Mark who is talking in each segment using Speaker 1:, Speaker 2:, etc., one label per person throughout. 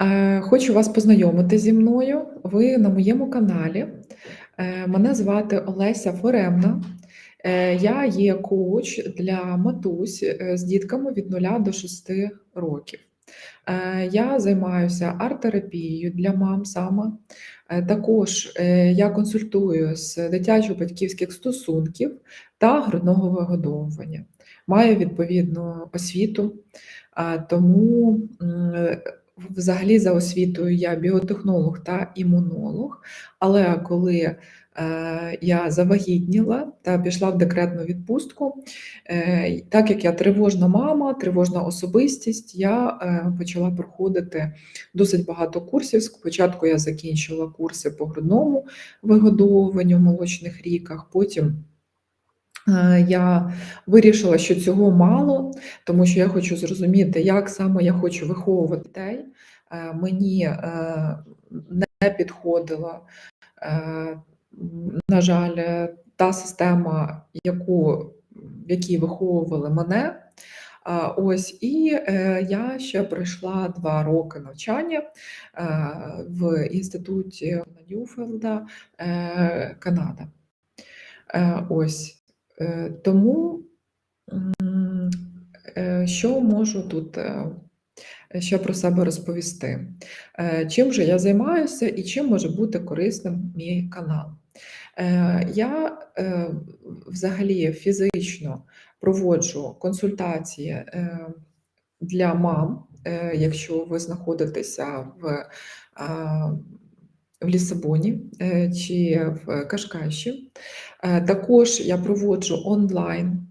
Speaker 1: Е, Хочу вас познайомити зі мною. Ви на моєму каналі. Е, Мене звати Олеся Форемна. Е, Я є коуч для матусь з дітками від 0 до 6 років. Я займаюся арт-терапією для мам саме. Е, Також я консультую з дитячо-батьківських стосунків та грудного вигодовування. Маю відповідну освіту, тому взагалі за освітою я біотехнолог та імунолог. Але коли е, я завагітніла та пішла в декретну відпустку, е, так як я тривожна мама, тривожна особистість, я е, почала проходити досить багато курсів. Спочатку я закінчила курси по грудному вигодовуванню в молочних ріках, потім Я вирішила, що цього мало, тому що я хочу зрозуміти, як саме я хочу виховувати дітей. Е, Мені е, не підходила, е, на жаль, е, та система, яку, в якій виховували мене. Ось, і е, я ще пройшла два роки навчання е, в інституті Ньюфелда, е, Канада. Е, Ось. Е, Тому е, що можу тут е, ще про себе розповісти? Чим же я займаюся і чим може бути корисним мій канал? Я взагалі фізично проводжу консультації для мам, якщо ви знаходитеся в, в Лісабоні е, чи в Кашкаші. Е, Також я проводжу онлайн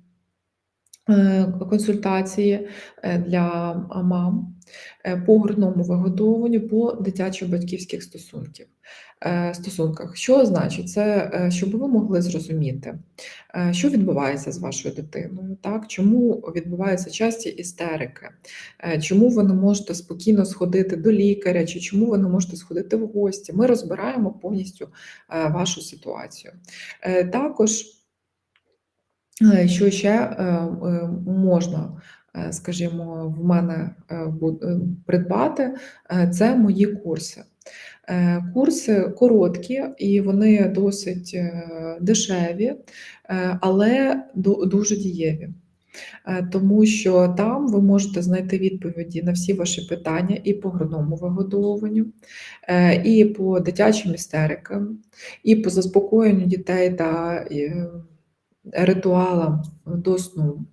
Speaker 1: е, консультації для мам по грудному вигодовуванню, по дитячо-батьківських стосунків. е, стосунках. Що значить? Це е, щоб ви могли зрозуміти, що відбувається з вашою дитиною, так? чому відбуваються часті істерики, е, чому ви не можете спокійно сходити до лікаря, чи чому ви не можете сходити в гості. Ми розбираємо повністю е, вашу ситуацію. Е, Також Е, Що ще е, е, можна, е, скажімо, в мене е, е, придбати, е, це мої курси. Е, Курси короткі і вони досить е, дешеві, е, але дуже дієві. Тому що там ви можете знайти відповіді на всі ваші питання і по грудному вигодовуванню, і по дитячим істерикам, і по заспокоєнню дітей та ритуалам до сну.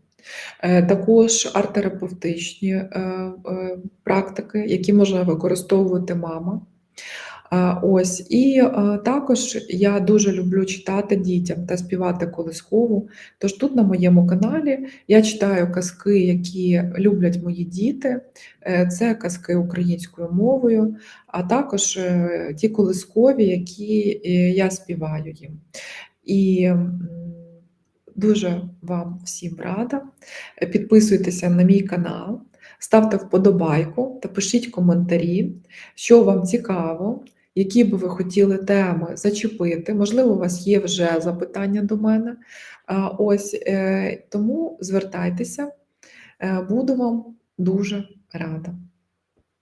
Speaker 1: Також арт-терапевтичні практики, які можна використовувати мама. Ось і е, також я дуже люблю читати дітям та співати колискову. Тож тут на моєму каналі я читаю казки, які люблять мої діти. Е, Це казки українською мовою, а також е, ті колискові, які я співаю їм. І дуже вам всім рада. Підписуйтеся на мій канал, ставте вподобайку та пишіть коментарі, що вам цікаво, які би ви хотіли теми зачепити. Можливо, у вас є вже запитання до мене. Ось е, тому звертайтеся, Е, буду вам дуже рада.